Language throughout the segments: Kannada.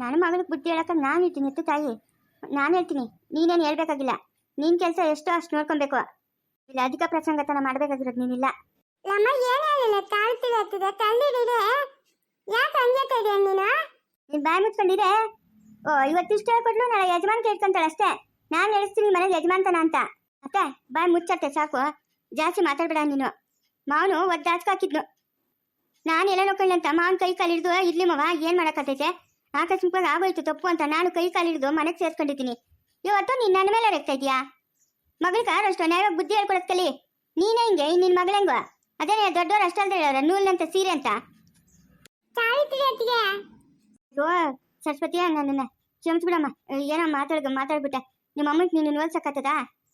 ನನ್ನ ಮಗಳಿಗೆ ಬುದ್ಧಿ ಹೇಳಕ್ಕೆ ನಾನು ಇರ್ತೀನಿ ಎತ್ತು ತಾಯಿ. ನಾನು ಹೇಳ್ತೀನಿ ನೀನೇನು ಹೇಳ್ಬೇಕಾಗಿಲ್ಲ. ನಿನ್ ಕೆಲಸ ಎಷ್ಟೋ ಅಷ್ಟು ನೋಡ್ಕೊಬೇಕು. ಇಲ್ಲ ಅಧಿಕ ಪ್ರಸಂಗತನ ಮಾಡಬೇಕಾಗಿರೋದು ನೀನಿಲ್ಲ. ನಮ್ಮ ಏನೇನಿಲ್ಲ ಆಗ್ತಿದೆ ತಂದಿಡಿದೆ. ಯಾಕೆ ಹಂಗೆ ಇದೆ ನೀನು? ನೀನ್ ಬಾಯಿ ಮುಚ್ಕೊಂಡಿದೆ? ಓ ಇವತ್ತಿಷ್ಟ ಕೊಟ್ಲು ನಾಳೆ ಯಜಮಾನ್ ಕೇಳ್ಕೊಂತಾಳೆ ಅಷ್ಟೇ. ನಾನು ಹೇಳಿಸ್ತೀನಿ ಮನೇಲಿ ಯಜಮಾನ್ತನ ಅಂತ. ಅತ್ತೆ ಬಾಯಿ ಮುಚ್ಚತ್ತೆ ಸಾಕು. ಜಾಸ್ತಿ ಮಾತಾಡ್ಬೇಡ ನೀನು. ಮಾವನು ಒದ್ದಾಚ್ಕ ಹಾಕಿದ್ನು ನಾನು ಎಲ್ಲ ನೋಡ್ಕೊಳ್ಳಿ ಅಂತ ಮಾವನ್ ಕೈ ಕಾಲು ಹಿಡಿದು ಇರ್ಲಿ ಮಾವ ಏನು ಮಾಡಕತ್ತೈತೆ ಆಕಸ್ಮಿಕವಾಗಿ ಆಗೋಯ್ತು ತಪ್ಪು ಅಂತ ನಾನು ಕೈ ಕಾಲು ಹಿಡಿದು ಮನೆಗೆ ಸೇರ್ಕೊಂಡಿದ್ದೀನಿ ಇವತ್ತು ನೀನು ನನ್ನ ಮೇಲೆ ರೆಕ್ತಾ ಇದೀಯಾ ಮಗಳಿಗೆ ಅಷ್ಟು ನ್ಯಾಯ ಬುದ್ಧಿ ಹೇಳ್ಕೊಡತ್ ಕಲಿ. ನೀನೇ ಹಿಂಗೆ ನಿನ್ ಮಗಳಂಗ ಅದೇ ದೊಡ್ಡವ್ರು ಅಷ್ಟಲ್ದ ಹೇಳೋರ ನೂಲ್ನಂತ ಸೀರೆ ಅಂತ? ಓ ಸರಸ್ವತಿಯ ನನ್ನನ್ನ ಕ್ಷಮಿಸ್ಬಿಡಮ್ಮ. ಏನೋ ಮಾತಾಡ್ಗ ಮಾತಾಡ್ಬಿಟ್ಟೆ. ನಿಮ್ಮ ಅಮ್ಮನ್ ನೀನು ನೋಲ್ಸಕ್ಕತ್ತದ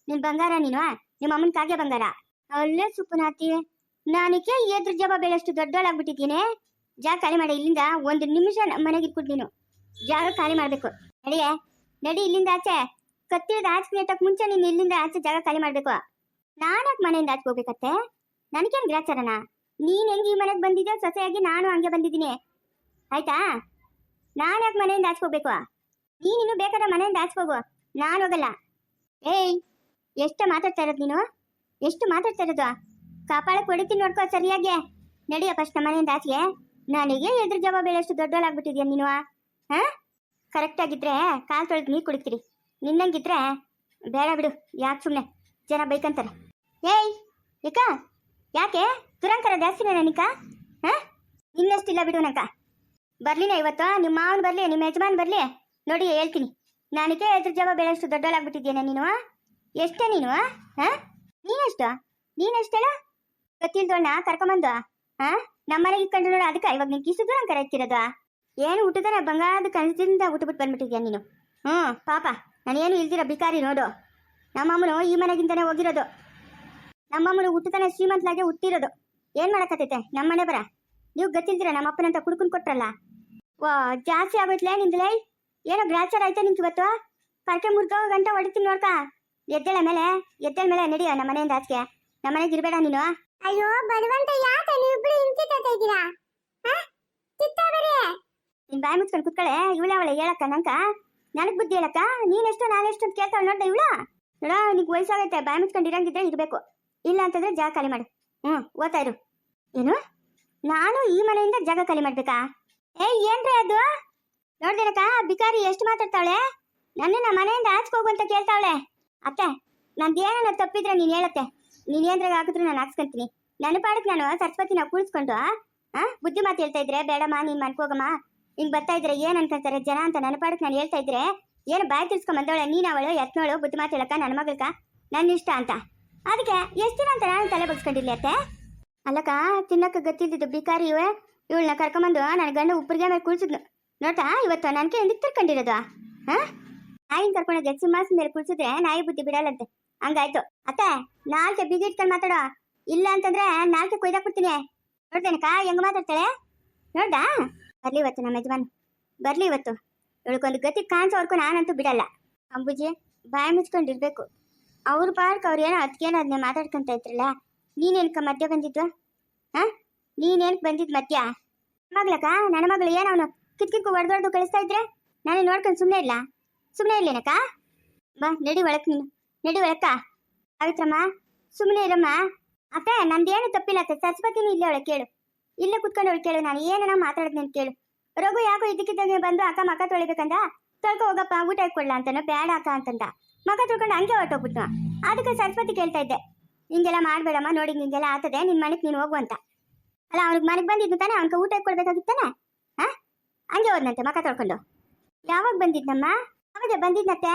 ನಿನ್ ಬಂಗಾರ ನೀನು ನಿಮ್ಮ ಅಮ್ಮನ ಕಾಗೆ ಬಂಗಾರ? ಅಲ್ಲೇ ಸುಪ್ಪನಾತಿ ನಾನಿಕೆ ಎದ್ರ ಜವ ಅಷ್ಟು ದೊಡ್ಡವಳಾಗ್ಬಿಟ್ಟಿದ್ದೀನಿ. ಜಾ ಖಾಲಿ ಮಾಡಿ ಇಲ್ಲಿಂದ ಒಂದು ನಿಮಿಷ ಮನೆಗೆ ಇಟ್ಬಿಟ್ಟು ನೀನು. ಜಾಗ ಖಾಲಿ ಮಾಡ್ಬೇಕು. ನಡಿಯೇ, ನಡಿ ಇಲ್ಲಿಂದ ಆಚೆ. ಕತ್ತಿರದ ಆಚೆ ನೆಟ್ಟಕ್ ಮುಂಚೆ ನೀನು ಇಲ್ಲಿಂದ ಆಚೆ ಜಾಗ ಖಾಲಿ ಮಾಡ್ಬೇಕು. ನಾನ್ಯಾಕೆ ಮನೆಯಿಂದ ಆಚೆ ಹೋಗ್ಬೇಕತ್ತೆ? ನನಗೇನು ಗ್ರಾಚಾರನ? ನೀನ್ ಹೆಂಗ್ ಈ ಮನೆಗೆ ಬಂದಿದ್ಯೋ ಸೊಸೆಯಾಗಿ ನಾನು ಹಂಗೆ ಬಂದಿದ್ದೀನಿ. ಆಯ್ತಾ? ನಾನು ಯಾಕೆ ಮನೆಯಿಂದ ಹೋಗ್ಬೇಕು. ನೀನಿನ್ನು ಬೇಕಾದ್ರೆ ಮನೆಯಿಂದ ಆಚ್ಕೋಗು ನಾನು ಹೋಗಲ್ಲ. ಏಯ್, ಎಷ್ಟು ಮಾತಾಡ್ತಾ ಇರೋದು ನೀನು? ಎಷ್ಟು ಮಾತಾಡ್ತಾ ಇರೋದು? ಕಾಪಾಳಕ್ಕೆ ಹೊಡಿತೀನಿ ನೋಡ್ಕೋ ಸರಿಯಾಗಿ. ನಡಿಯಪ್ಪ ಫಸ್ಟ್ ಮನೆಯಿಂದ ಆಚೆಗೆ. ನನಗೆ ಎದುರು ಜವಾಬ್ದಾರಿ ಅಷ್ಟು ದೊಡ್ಡವಳಾಗ್ಬಿಟ್ಟಿದ್ಯಾ ನೀನು? ಕರೆಕ್ಟ್ ಆಗಿದ್ರೆ ಕಾಲು ತೊಳೆದು ನೀರು ಕುಡಿತೀರಿ. ನಿನ್ನಂಗಿದ್ರೆ ಬೇಡ ಬಿಡು, ಯಾಕೆ ಸುಮ್ಮನೆ ಜನ ಬೈಕಂತಾರೆ. ಏಯ್ ಏಕ ಯಾಕೆ? ದುರಂಕರ ಜಾಸ್ತಿನೇ ನನಿಕ ಹಾ? ಇನ್ನಷ್ಟಿಲ್ಲ ಬಿಡು ನಕ. ಬರ್ಲಿನ ಇವತ್ತು, ನಿಮ್ಮ ಮಾವನ್ ಬರ್ಲಿ, ನಿಮ್ಮ ಯಜಮಾನ್ ಬರಲಿ. ನೋಡಿ, ಹೇಳ್ತೀನಿ. ನನಗೆ ಎದುರು ಜವಾಬ್ ಬೆಳೆಷ್ಟು ದೊಡ್ಡವಳಾಗ್ಬಿಟ್ಟಿದ್ಯೇನ ನೀನು? ಎಷ್ಟೇ ನೀನು ಹಾ? ನೀನೆಷ್ಟು? ನೀನೆಷ್ಟೇಳ ಗೊತ್ತಿಲ್ದೋಣ ಕರ್ಕೊಂಬಂದು ಹಾ? ನಮ್ಮನೆಗೆ ಇಟ್ಕೊಂಡು ನೋಡು ಅದಕ್ಕೆ? ಇವಾಗ ನಿನ್ ಕಿಸು ದುರಂಕರ ಕರೆಕ್ತಿರೋದು ಏನು ಊಟದಾರ ಬಂಗಾರದ ಕನಸಿನಿಂದ ಹುಟ್ಟುಬಿಟ್ಟು ಬಂದ್ಬಿಟ್ಟಿದ್ಯಾ ನೀನು? ಹ್ಞೂ, ಪಾಪ. ನಾನೇನು ಇಲ್ದಿರೋ ಬಿಕಾರಿ ನೋಡು. ನಮ್ಮಮ್ಮನು ಈ ಮನೆಗಿಂತನೇ ಹೋಗಿರೋದು. ನಮ್ಮಮ್ಮನು ಹುಟ್ಟುತ್ತಾನೆ ಶ್ರೀಮಂತಲಾಗೆ ಹುಟ್ಟಿರೋದು. ಏನು ಮಾಡಕತ್ತೈತೆ? ನಮ್ಮನೆ ಬರ. ನೀವು ಗೊತ್ತಿಲ್ದಿರ ನಮ್ಮ ಅಪ್ಪನಂತ ಕುಡ್ಕೊಂಡು ಕೊಟ್ರಲ್ಲ? ಓ, ಜಾಸ್ತಿ ಆಗೋಯ್ತಲೇ ನಿಂದಲೇ? ಏನೋ ಗ್ರಾಚಾರ ಆಯ್ತಾ ನಿಂಗೆ ಇವತ್ತು? ಕರ್ಕೆ ಮುರ್ಕೋ ಗಂಟೆ ಹೊಡಿತೀನಿ ನೋಡ್ಕ. ಎದ್ದೇಳ ಮೇಲೆ ಎದ್ದೇಳ ಮೇಲೆ ನಡಿಯ ನಮ್ಮ ಮನೆಯಿಂದ ಆಚೆಗೆ. ನಮ್ಮ ಮನೆಗೆ ಇರಬೇಡ ನೀನು. ಅಯ್ಯೋ ಬರುವಂತ ಯಾಕೆ ನೀವಿಬ್ರು ಹಿಂಚಿತ್ತ ಇದ್ದೀರಾ? ಬಾಯಿ ಮುಚ್ಕೊಂಡು ಕುತ್ಕಳೆ. ಇವಳ ಅವಳೆ ಹೇಳಕ್ಕ ನಂಕ ನನಗ್ ಬುದ್ಧಿ ಹೇಳಕ್ಕ? ನೀನೆಷ್ಟು ನಾನೆಷ್ಟು ಅಂತ ಕೇಳ್ತಾಳೆ ನೋಡ್ದೆ ಇವಳ? ನೋಡ, ನಿಂಗೆ ವಯಸ್ಸಾಗೈತೆ, ಬಾಯಿ ಮುಚ್ಕೊಂಡು ಇರಂಗಿದ್ರೆ ಇರ್ಬೇಕು. ಇಲ್ಲ ಅಂತಂದ್ರೆ ಜಾಗ ಖಾಲಿ ಮಾಡು. ಹ್ಮ್, ಓದ್ತಾ ಇರು. ಏನು? ನಾನು ಈ ಮನೆಯಿಂದ ಜಾಗ ಖಾಲಿ ಮಾಡ್ಬೇಕಾ? ಏಯ್, ಏನ್ರಿ ಅದು? ನೋಡ್ದೇನಕ್ಕ ಬಿಕಾರಿ ಎಷ್ಟು ಮಾತಾಡ್ತಾಳೆ? ನನ್ನನ್ನ ಮನೆಯಿಂದ ಆಚೆ ಹೋಗು ಅಂತ ಕೇಳ್ತಾವಳೆ ಅತ್ತೆ ನಂದೇನ ತಪ್ಪಿದ್ರೆ ನೀನು ಹೇಳತ್ತೆ. ನೀನ್ ಏನ್ರಾಗ ಹಾಕಿದ್ರು ನಾನು ಹಾಕ್ಸ್ಕೊಂತೀನಿ. ನನ್ನ ಪಾಡಕ್ಕೆ ನಾನು ಸರಸ್ವತಿನ ಕೂರಿಸ್ಕೊಂಡು ಆ? ಬುದ್ಧಿ ಮಾತು ಹೇಳ್ತಾ ಇದ್ರೆ, ಬೇಡಮ್ಮ, ನೀನ್ ಮನ್ಕೋಗಮ್ಮ. ಹಿಂಗ್ ಬರ್ತಾ ಇದ್ರೆ ಏನ್ ಅನ್ಕೊಂತಾರೆ ಜನ ಅಂತ ನನ್ನ ಪಾಡಕ್ಕೆ ನಾನು ಹೇಳ್ತಾ ಇದ್ರೆ, ಏನು ಬಾಯ್ ತಿಳ್ಸ್ಕೊಂಡ್ ಬಂದವಳೆ ನೀನ್ ಅವಳು ಎತ್ನೋಳು ಬುದ್ಧಿ ಮಾತು ಹೇಳಕ್ಕ ನನ್ನ ಮಗಳ್ಕ? ನನ್ನ ಇಷ್ಟ ಅಂತ. ಅದಕ್ಕೆ ಎಷ್ಟು ಅಂತ ನಾನು ತಲೆ ಬಗ್ಸ್ಕೊಂಡಿರ್ಲಿ ಅತ್ತೆ? ಅಲ್ಲಕ್ಕ, ತಿನ್ನಕ್ಕೆ ಗೊತ್ತಿಲ್ದಿದ್ದು ಬಿಕಾರಿ ಇವೆ. ಇವಳನ್ನ ಕರ್ಕೊಂಬಂದು ನನ್ನ ಗಂಡ ಉಪ್ಪರಿಗೆ ಮೇಲೆ ಕುಳ್ಸಿದ್ನು ನೋಡ್ತಾ, ಇವತ್ತು ನನಗೆ ಎಂದಿಗೆ ತಿರ್ಕೊಂಡಿರೋದು? ಹಾ? ನಾಯಿನ ಕರ್ಕೊಂಡೋಗಿ ಸಿಂಹಾಸನ ಮೇಲೆ ಕುಳ್ಸಿದ್ರೆ ನಾಯಿ ಬುದ್ಧಿ ಬಿಡಲ್ಲಂತೆ. ಹಂಗಾಯ್ತು. ಅತ್ತೆ, ನಾಲ್ಕೆ ಬಿಗಿ ಇಟ್ಕೊಂಡು ಮಾತಾಡೋ? ಇಲ್ಲ ಅಂತಂದ್ರೆ ನಾಲ್ಕೆ ಕೊಯ್ದಾಕ್ಬಿಡ್ತೀನಿ ನೋಡ್ದೇನಕ್ಕ ಹೆಂಗ್ ಮಾತಾಡ್ತಾಳೆ? ನೋಡ್ದಾ? ಬರ್ಲಿ ಇವತ್ತು ನಮ್ಮ ಯಜಮಾನ್. ಬರ್ಲಿ ಇವತ್ತು. ಇವಳಿಗೊಂದು ಗತಿ ಕಾಣಿಸೋವರ್ಕು ನಾನಂತೂ ಬಿಡಲ್ಲ. ಅಂಬುಜಿ, ಬಾಯಿ ಮುಚ್ಕೊಂಡಿರ್ಬೇಕು. ಅವ್ರ ಪಾರ್ಕ್ ಅವ್ರು ಏನೋ ಅದಕ್ಕೇನೋ ಅದನ್ನೇ ಮಾತಾಡ್ಕೊಂತ ಇದ್ರಲ್ಲ ನೀನೇನಕ್ಕ ಮಧ್ಯ ಬಂದಿದ್ವ? ಹಾ? ನೀನೇನಕ್ಕೆ ಬಂದಿದ್ ಮಧ್ಯ? ಮಗ್ಲಕ್ಕ ನನ್ನ ಮಗಳು ಏನೋ ಅವನು ಕಿತ್ಕಿಕ್ಕು ಹೊಡೆದೊಡ್ದು ಕಳಿಸ್ತಾ ಇದ್ರೆ? ನಾನು ನೋಡ್ಕೊಂಡು ಸುಮ್ಮನೆ ಇಲ್ಲ ಸುಮ್ಮನೆ ಇಲ್ಲೇನಕ್ಕ ಬಾ, ನಡಿ ಒಳಕ್ ನೀನು. ನಡಿ ಒಳಕ್ಕ. ಪವಿತ್ರಮ್ಮ ಸುಮ್ಮನೆ ಇರಮ್ಮ. ಅಕ್ಕ, ನಂದೇನು ತಪ್ಪಿಲ್ಲ ಅಕ್ಕ. ಸಸ್ಪತಿನೂ ಇಲ್ಲೇ ಒಳಗೆ ಕೇಳು. ಇಲ್ಲೇ ಕುತ್ಕೊಂಡು ಒಳಗೆ ಕೇಳು, ನಾನು ಏನೋ ಮಾತಾಡೋದು ನೀನು ಕೇಳು. ರಘು ಯಾಕೋ ಇದಕ್ಕಿದ್ದಂಗೆ ಬಂದು ಅಕ್ಕ ಮಕ್ಕ ತೊಳಿಬೇಕಂದ? ತೊಳ್ಕೊ ಹೋಗಪ್ಪ, ಊಟ ಇಟ್ಕೊಳ್ಳ ಅಂತಾನೋ ಬೇಡ ಅಕ್ಕ ಅಂತಂದ. ಮಕ್ಕ ತೊಳ್ಕೊಂಡು ಹಂಗೆ ಹೊಟ್ಟೋಗ್ಬಿಟ್ನು ಅದಕ್ಕೆ ಸರಸ್ವತಿ ಕೇಳ್ತಾ ಇದ್ದೆ. ಹಿಂಗೆಲ್ಲ ಮಾಡಬೇಡಮ್ಮ, ನೋಡಿ ಹಿಂಗೆಲ್ಲ ಆತದೆ ನಿನ್ ಮನೆಗೆ ನೀನು ಹೋಗು ಅಂತ. ಅಲ್ಲ, ಅವ್ನಿಗೆ ಮನೆಗೆ ಬಂದಿದ್ದು ತಾನೆ, ಅವ್ನಿಗೆ ಊಟ ಇಟ್ಕೊಡ್ಬೇಕಾಗಿತ್ತಾನೆ ಹಾ ಹಂಗೆ ಹೋದ್ನಂತೆ ಮಕ್ಕ ತೊಳ್ಕೊಂಡು. ಯಾವಾಗ ಬಂದಿದ್ನಮ್ಮ? ಅವಾಗ ಬಂದಿದ್ನತ್ತೆ?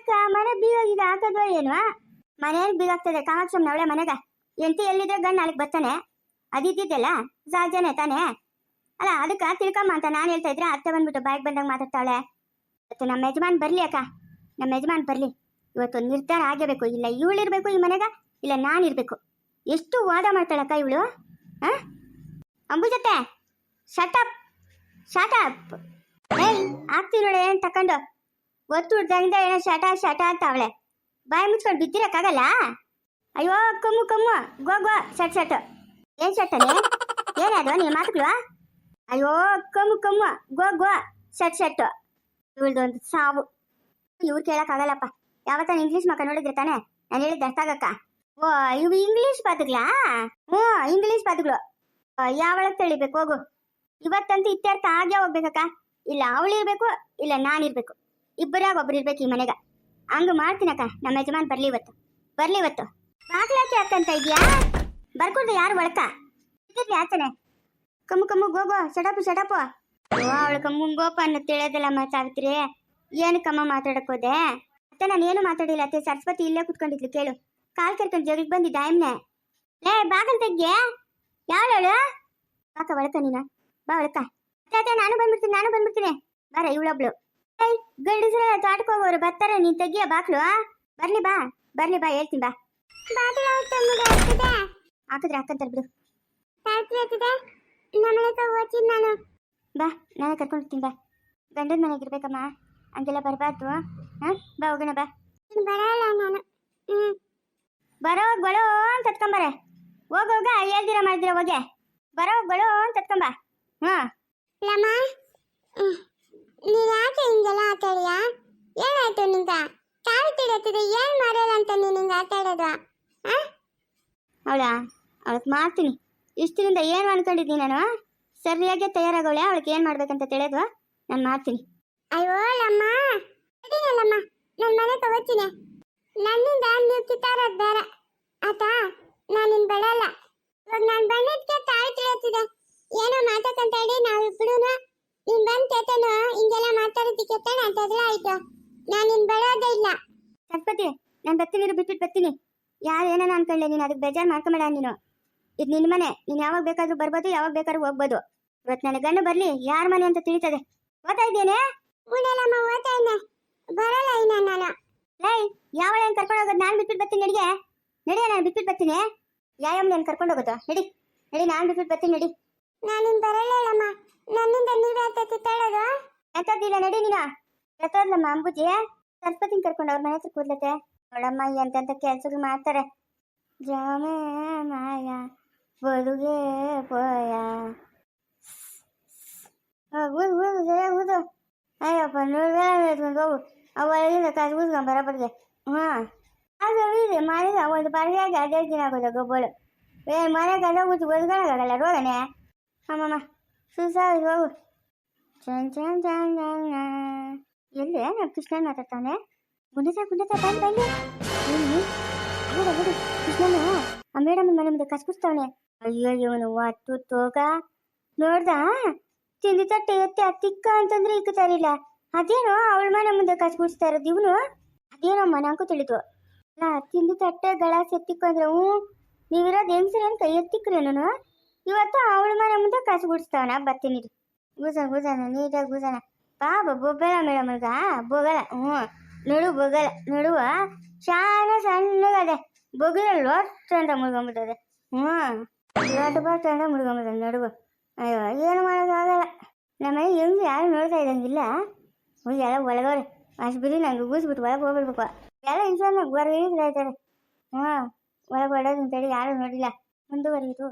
ಅಕ್ಕ, ಮನೆ ಬೀಗ ಈಗ ಹಾಕೋದ್ವ ಏನು? ಮನೇಲಿ ಬೀಗಾಗ್ತದೆ ಕಾಮಾಕ್ಷಮ್ಮ ಅವಳೆ ಮನೆಗ. ಎಂತಿ ಎಲ್ಲಿದ್ರೆ ಗಂಡ ನಾಳೆಗೆ ಬರ್ತಾನೆ. ಅದಿದ್ದಿದ್ದೆಲ್ಲ ಸಹಜನೇ ತಾನೇ? ಅಲ್ಲ, ಅದಕ್ಕೆ ತಿಳ್ಕಮ್ಮ ಅಂತ ನಾನು ಹೇಳ್ತಾ ಇದ್ರೆ ಅತ್ತೆ ಬಂದ್ಬಿಟ್ಟು ಬಾಯಿಗೆ ಬಂದಾಗ ಮಾತಾಡ್ತಾಳೆ. ಇವತ್ತು ನಮ್ಮ ಯಜಮಾನ್ ಬರಲಿ ಅಕ್ಕ. ನಮ್ಮ ಯಜಮಾನ್ ಬರಲಿ. ಇವತ್ತು ನಿರ್ಧಾರ ಆಗಬೇಕು ಇಲ್ಲ ಇವಳಿರ್ಬೇಕು ಈ ಮನೆಗ, ಇಲ್ಲ ನಾನಿರಬೇಕು ಎಷ್ಟು ವಾದ ಮಾಡ್ತಾಳಕ್ಕ ಇವಳು? ಆ? ಅಂಬುಜತ್ತೆ ಶಟಪ್ ಶಟಪ್ ಏಯ್, ಆಗ್ತೀವಿ ನೋಡಿ, ಏನು ತಕೊಂಡು? ಒತ್ತು ಹುಡ್ದಾಗಿಂದ ಏನೋ ಶಟ ಶಟ ಅಂತ ಅವಳೆ. ಬಾಯಿ ಮುಚ್ಕೊಂಡು ಬಿದ್ದಿರಕ್ಕಾಗಲ್ಲ? ಅಯ್ಯೋ, come come. Go go shut shut ಏನ್ ಶಟ್ಟನೆ ಏನದು ನೀ ಮಾತುಗಳು ಅಯ್ಯೋ, come come. Go go. Shut set ಇವಳ್ದು ಒಂದು ಸಾವು. ಇವ್ರು ಕೇಳಕ್ಕಾಗಲ್ಲಪ್ಪ. ಯಾವತ್ತ ಇಂಗ್ಲೀಷ್ ಮಕ್ಕ ನೋಡಿದ್ರೆ ತಾನೆ? ನಾನು ಹೇಳಿದೆ ಅರ್ಥ ಆಗಕ್ಕ? ಓ, ಇವು ಇಂಗ್ಲೀಷ್ ಪದಗಳಾ ಹ್ಞೂ ಇಂಗ್ಲೀಷ್ ಪದಗಳು ಯಾವಳಗ್ ತಿಳಿಬೇಕು? ಹೋಗು. ಇವತ್ತಂತೂ ಇತ್ಯರ್ಥ ಆಗೇ ಹೋಗ್ಬೇಕಕ್ಕ? ಇಲ್ಲ ಅವಳಿರ್ಬೇಕು ಇಲ್ಲ ನಾನಿರ್ಬೇಕು ಇಬ್ಬರಾಗ ಒಬ್ರು ಇರ್ಬೇಕು ಈ ಮನೆಗ. ಹಂಗ ಮಾಡ್ತೀನಕ್ಕ, ನಮ್ಮ ಯಜಮಾನ್ ಬರ್ಲಿ ಇವತ್ತು. ಬರ್ಲಿ ಇವತ್ತು. ಬಾಗ್ಲಾಕಿ ಹಾಕಂತ ಇದೆಯಾ? ಬರ್ಕೊಡ್ದೆ ಯಾರು ಒಳಕ? ಆಚನೆ ಕಮ್ಮು ಕಮ್ಮು ಗೋಗೋ ಶಡಪು ಶಡಪು ಅವಳು ಕಮ್ಮು ಗೋಪ ಅನ್ನೋ ತಿಳಿಯೋದಿಲ್ಲ ಮಾತಾಡ್ತೀರಿ ಏನಕ್ಕಮ್ಮ ಮಾತಾಡಕ್ ಹೋದೆ? ಮತ್ತೆ ನಾನೇನು ಏನು ಮಾತಾಡಿಲ್ಲ. ಅತ್ತೆ, ಸರಸ್ವತಿ ಇಲ್ಲೇ ಕುತ್ಕೊಂಡಿದ್ಲು, ಕೇಳು. ಕಾಲ್ ಕರ್ಕೊಂಡು ಜೋಗಿಗೆ ಬಂದಿದ್ದ ಆಯ್ಮನೆ ಲೇ, ಬಾಗಲ್ ತೆಗ್ಗೆ. ಯಾವಳು ಬಾಕ, ಒಳಕ ನೀನ. ಬಾ, ಒಳಕ. ಅತ್ತೆ ನಾನು ಬಂದ್ಬಿಡ್ತೀನಿ ನಾನು ಬಂದ್ಬಿಡ್ತೀನಿ. ಬಾರ, ಇವಳೊಬ್ಳು. ಏಯ್, ಗಂಡಸ್ರ ತೋಟಕ್ಕೆ ಬರ್ತಾರೆ, ನೀನ್ ತೆಗಿಯ ಬಾಕ್ಲು ಬರ್ಲಿ ಬಾ ಬರ್ಲಿ ಬಾ, ಹೇಳ್ತೀನಿ ಬಾ. ಬಾಗಿಲ ಹಾಕಿದ್ರೆ ಹಾಕಂತಾರೆ ಬಿಡು ನಾನು. ಬಾ ನಾನೇ ಕರ್ಕೊಂಡು ಹೋಗ್ತೀನಿ ಬಾ. ಗಂಡನ ಮನೆಗೆ ಇರ್ಬೇಕಮ್ಮ. ಹಂಗೆಲ್ಲ ಬರಬಾರ್ದು ಹಾಂ? ಬಾ ಹೋಗೋಣ ಬಾ. ಬರಲ್ಲ ನಾನು. ಬರೋ ಗೊಳೋ ಅಂತ ತತ್ಕೊಂಬರ ಹೋಗ ಹೋಗ ಹೇಳ್ದಿರ ಮಾಡಿದ್ರೆ ಹೋಗೆ. ಬರೋ ಗೊಳೋ ಅಂತ ತತ್ಕೊಂಬ ಹಾಂ ಲಮ್ಮ ನೀನು ಯಾಕೆ ಹಿಂಗೆಲ್ಲ ಆಟ ಆಡಿಯಾ ಏನಾಯ್ತು ನಿಂಗ? ಕಾಲು ತಿಳತ್ತದೆ ಏನ್ ಮಾಡಲ್ಲ ಅಂತ ನೀನ್ ಹಿಂಗ ಆಟ ಆಡೋದು ಅವಳಾ ಅವಳ? ಅವಳಕ್ಕೆ ಮಾಡ್ತೀನಿ. ಇಷ್ಟರಿಂದ ಏನು ಅನ್ಕೊಂಡಿದ್ದೀನಿ ನಾನು? ಸರಿಯಾಗಿ ತಯಾರಾಗವಳೆ ಅವಳಿಗೆ ಏನು ಮಾಡ್ಬೇಕಂತ ತಿಳಿಯೋದು ನಾನು ಮಾಡ್ತೀನಿ. ಅಯ್ಯೋ ಲಮ್ಮ. ಅಡಿನಲ್ಲಮ್ಮ ನನ್ನ ಮನೆ ತಗೋತೀನಿ. ನನ್ನಿಂದ ನೀವು ಕಿತ್ತಾರೋದು ಬೇಡ. ಆತಾ? ನಾನು ನಿನ್ ಬಿಡಲ್ಲ. ಇವಾಗ ನಾನು ಬಂದಿದ್ಕೆ ತಾಯಿ ತಿಳಿಯುತ್ತಿದೆ ಏನೋ ಮಾತಾಡ್ಕೊಂತ ನಾವು ನಾವಿಬ್ರು ನೀನ್ ಬಂದ್ ಕೇತನು ಹಿಂಗೆಲ್ಲ ಮಾತಾಡೋದಕ್ಕೆ ತಾನೆ ಅಂತಂದ್ರೆ ಆಯ್ತು. ನಾನು ನಿನ್ ಬಿಡೋದೇ ಇಲ್ಲ. ಸರಸ್ವತಿ ನಾನು ಬರ್ತೀನಿ ಬಿಟ್ಬಿಟ್ಟು ಬರ್ತೀನಿ. ಯಾರು ಏನೇನು ಅನ್ಕೊಂಡೆ ನೀನು ಅದಕ್ಕೆ ಬೇಜಾರು ಮಾಡ್ಕೊಂಬೇಡ ನೀನು. ಇದು ನಿನ್ನ ಮನೆ. ನೀನು ಯಾವಾಗ ಬೇಕಾದ್ರೂ ಬರ್ಬೋದು ಯಾವಾಗ ಬೇಕಾದ್ರೂ ಹೋಗ್ಬೋದು. ಇವತ್ತು ನನ್ನ ಗಂಡು ಬರಲಿ ಯಾರ ಮನೆ ಅಂತ ತಿಳಿತದೆ. ಓದ್ತಾ ಇದ್ದೇನೆ ಬರಲ್ಲ ಇನ್ನ ನಾನು. ಲೈ ಏನು ಕರ್ಕೊಂಡು ಹೋಗೋದು? ನಾನು ಬಿಟ್ಬಿಟ್ಟು ಬರ್ತೀನಿ ನಡಿಗೆ. ನಡಿಯ ನಾನು ಬಿಟ್ಬಿಟ್ಟು ಬರ್ತೀನಿ. ಯಾಯಮ್ಮ ನಾನು ಕರ್ಕೊಂಡು ಹೋಗೋದು? ನಡಿ. ನಡಿ ನಾನು ಬಿಟ್ಬಿಟ್ಟು ಬರ್ತೀನಿ ನಡಿ. ನಾನು ಬರಲ್ಲಮ್ಮ ನನ್ನಿಂದ ನೀವೇ ಅಂತ ಕಿತ್ತಾಡೋದು ಎಂತದ್ದಿಲ್ಲ ನಡಿ ನೀನು. ಎತ್ತೋದ್ಲಮ್ಮ ಅಂಬುಜಿ. ಸರಸ್ವತಿನ ಕರ್ಕೊಂಡು ಅವ್ರ ಮನೆ ಹತ್ರ ಕೂದ್ಲತ್ತೆ. ನೋಡಮ್ಮ ಎಂತೆಂತ ಕೆಲ್ಸಗಳು ಮಾಡ್ತಾರೆ. ಜಾಮೆ ಮಾಯ. ಬದುಗೆ ಪೋಯ ಊದು ಊದು ಸರಿಯಾಗಿ ಊದು ಅಯ್ಯಪ್ಪ ನೋಡ್ದೆ ಎತ್ಕೊಂಡು ಹೋಗು ಅವಳಿಂದ ಕಾಸು ಊದ್ಕೊಂಡ್ ಬರೋಬ್ಬರಿಗೆ ಹಾಂ ಅದು ಇದೆ ಮಾಡಿದ ಒಂದು ಪರವಾಗಿ ಅದೇ ದಿನ ಆಗೋದು ಗೊಬ್ಬಳು ಏ ಮನೆಗೆ ಅದ ಊದಿ ಒದ್ಕೊಳಕ್ಕಾಗಲ್ಲ ರೋಗನೆ ಅಮ್ಮಮ್ಮ ಸುಸಾಗಿ ಹೋಗು ಚನ್ ಚನ್ ಚನ್ ಚನ್ ಎಲ್ಲಿ ನಮ್ಮ ಕೃಷ್ಣನ್ ಮಾತಾಡ್ತಾನೆ ಗುಂಡಸ ಗುಂಡಸ ಬಂದು ಬಂದು ಎಲ್ಲಿ ಹೌದಾ ಬಿಡು ಕೃಷ್ಣನು ಆ ಮೇಡಮ್ ಮನೆ ಮುಂದೆ ಕಸ್ಕುಸ್ತಾವನೆ ಅಯ್ಯೋ ಇವನು ಒಟ್ಟು ತೋಗ. ನೋಡ್ದ? ತಿಂಡಿ ತಟ್ಟೆ ಎತ್ತಿ ಅತ್ತಿಕ್ಕ ಅಂತಂದ್ರೆ ಇಕ್ಕತಾರಿಲ್ಲ ಅದೇನೋ ಅವಳ ಮನೆ ಮುಂದೆ ಕಸ್ಕುಸ್ತಾ ಇರೋದು ಇವನು? ಅದೇನೋ ಮನಂಕು ತಿಳಿತು ಅಲ್ಲ ತಿಂದು ತಟ್ಟೆ ಗಳಾಸ್ ಎತ್ತಿಕ್ಕ ಅಂದ್ರೆ ಹ್ಞೂ, ನೀವಿರೋದು ಹೆಂಗ್ಸ್ರೇನು ಕೈ ಎತ್ತಿಕ್ರೇನು ಇವತ್ತು ಅವಳ ಮನೆ ಮುಂದೆ ಕಾಸು ಗುಡಿಸ್ತಾವನ, ಬರ್ತೀನಿ ಗೂಸನ ಗೂಸನ ನೀಟಾಗಿ ಗೂಸನ ಪಾಪ ಬೊಬ್ಬಲ ಮೇಡಮ್ಗ ಬೊಗಲ, ಹ್ಞೂ. ನಡು ಬೊಗಲ, ನಡುವ ಶಾನ ಸಣ್ಣಗದೆ. ಬೊಗಲ ಲೊಟ್ಟ ಅಂತ ಮುಳ್ಗೊಂಬಿಟ್ಟದೆ. ಹ್ಞೂ. ಲೊಟ್ಟ ಬಟ್ಟ ಅಂತ ನಡುಗು. ನಡುವ ಅಯ್ಯೋ, ಏನು ಮಾಡೋಕ್ಕಾಗಲ್ಲ ನಮ್ಮ ಮನೆ ಹೆಂಗ್ ಯಾರು ನೋಡ್ತಾ ಇದ್ದಂಗಿಲ್ಲ. ಎಲ್ಲ ಒಳಗವ್ರೆ ಅಷ್ಟು ಬಿಡಿ ನಂಗೆ ಗೂಸ್ಬಿಟ್ಟು ಒಳಗೆ ಹೋಗ್ಬಿಡ್ಬೇಕು. ಎಲ್ಲ ಇನ್ಶಾಲ್ಲಾಗ ಹೊರಗೆ ಇದ್ದಾರೆ ಹಾಂ, ಒಳಗೆ ಹೊಡೋದು ಅಂತೇಳಿ ಯಾರು ನೋಡಿಲ್ಲ. ಮುಂದುವರಿಯಿತು.